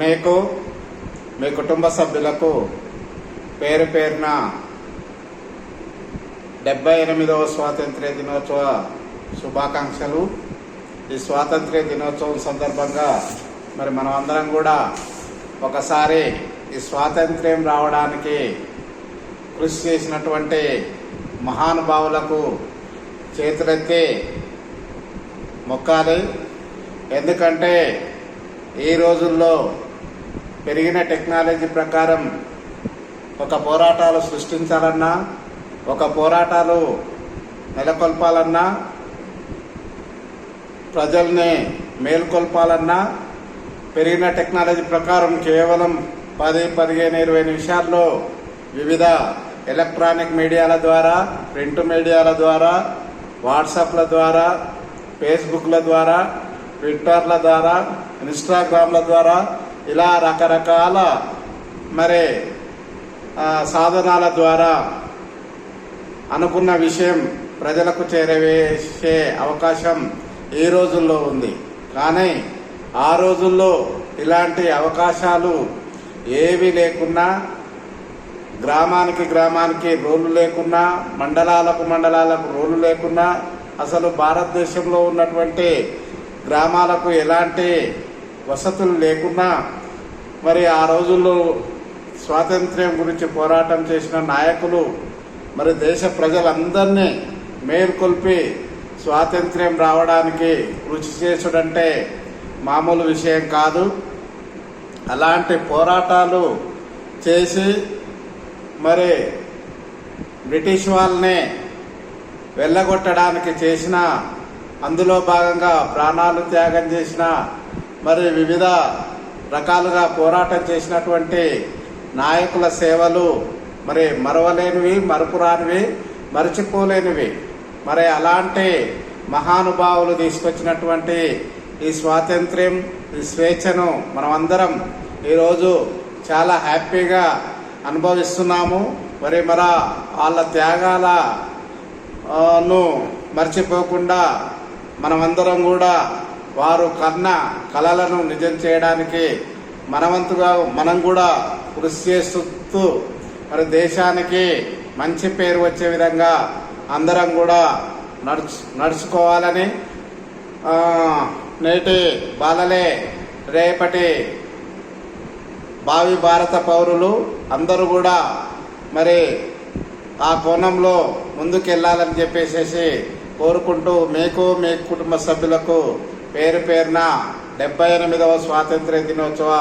మీకు మీ కుటుంబ సభ్యులకు పేరు పేరున డెబ్బై ఎనిమిదవ స్వాతంత్ర్య దినోత్సవ శుభాకాంక్షలు. ఈ స్వాతంత్ర్య దినోత్సవం సందర్భంగా మరి మనం అందరం కూడా ఒకసారి ఈ స్వాతంత్ర్యం రావడానికి కృషి చేసినటువంటి మహానుభావులకు చేతులెత్తి మొక్కాలి. ఎందుకంటే ఈ రోజుల్లో పెరిగిన టెక్నాలజీ ప్రకారం ఒక పోరాటాలు సృష్టించాలన్నా ఒక పోరాటాలు నెలకొల్పాలన్నా ప్రజల్ని మేల్కొల్పాలన్నా పెరిగిన టెక్నాలజీ ప్రకారం కేవలం పది పదిహేను ఇరవై నిమిషాల్లో వివిధ ఎలక్ట్రానిక్ మీడియాల ద్వారా ప్రింట్ మీడియాల ద్వారా వాట్సాప్ల ద్వారా ఫేస్బుక్ల ద్వారా ట్విట్టర్ల ద్వారా ఇన్స్టాగ్రామ్ల ద్వారా ఇలా రకరకాల మరి సాధనాల ద్వారా అనుకున్న విషయం ప్రజలకు చేరవేసే అవకాశం ఈ రోజుల్లో ఉంది. కానీ ఆ రోజుల్లో ఇలాంటి అవకాశాలు ఏవి లేకున్నా గ్రామానికి గ్రామానికి రోలు లేకున్నా మండలాలకు మండలాలకు రోలు లేకున్నా అసలు భారతదేశంలో ఉన్నటువంటి గ్రామాలకు ఎలాంటి వసతులు లేకున్నా మరి ఆ రోజుల్లో స్వాతంత్ర్యం గురించి పోరాటం చేసిన నాయకులు మరి దేశ ప్రజలందరినీ మేల్కొల్పి స్వాతంత్ర్యం రావడానికి కృషి చేసుడంటే మామూలు విషయం కాదు. అలాంటి పోరాటాలు చేసి మరి బ్రిటిష్ వాళ్ళని వెళ్ళగొట్టడానికి చేసిన అందులో భాగంగా ప్రాణాలు త్యాగం చేసిన మరి వివిధ రకాలుగా పోరాటం చేసినటువంటి నాయకుల సేవలు మరి మరవలేనివి మరపురానివి మరచిపోలేనివి. మరి అలాంటి మహానుభావులు తీసుకొచ్చినటువంటి ఈ స్వాతంత్ర్యం ఈ స్వేచ్ఛను మనమందరం ఈరోజు చాలా హ్యాపీగా అనుభవిస్తున్నాము. మరి మన వాళ్ళ త్యాగాల ను మర్చిపోకుండా మనమందరం కూడా వారు కన్న కళలను నిజం చేయడానికి మనవంతుగా మనం కూడా కృషి చేస్తూ మరి దేశానికి మంచి పేరు వచ్చే విధంగా అందరం కూడా నడుచు నడుచుకోవాలని నేటి బాలలే రేపటి భావి భారత పౌరులు అందరూ కూడా మరి ఆ కోణంలో ముందుకెళ్ళాలని చెప్పేసేసి కోరుకుంటూ మీకు మీ కుటుంబ సభ్యులకు పేరు పేరున డెబ్బై ఎనిమిదవ స్వాతంత్ర్య దినోత్సవ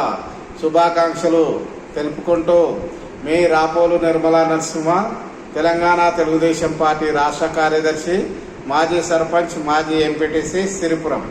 శుభాకాంక్షలు తెలుపుకుంటూ మీ రాపోలు నిర్మలా నరసింహ తెలంగాణ తెలుగుదేశం పార్టీ రాష్ట్ర కార్యదర్శి మాజీ సర్పంచ్ మాజీ ఎంపీటీసీ సిరిపురం.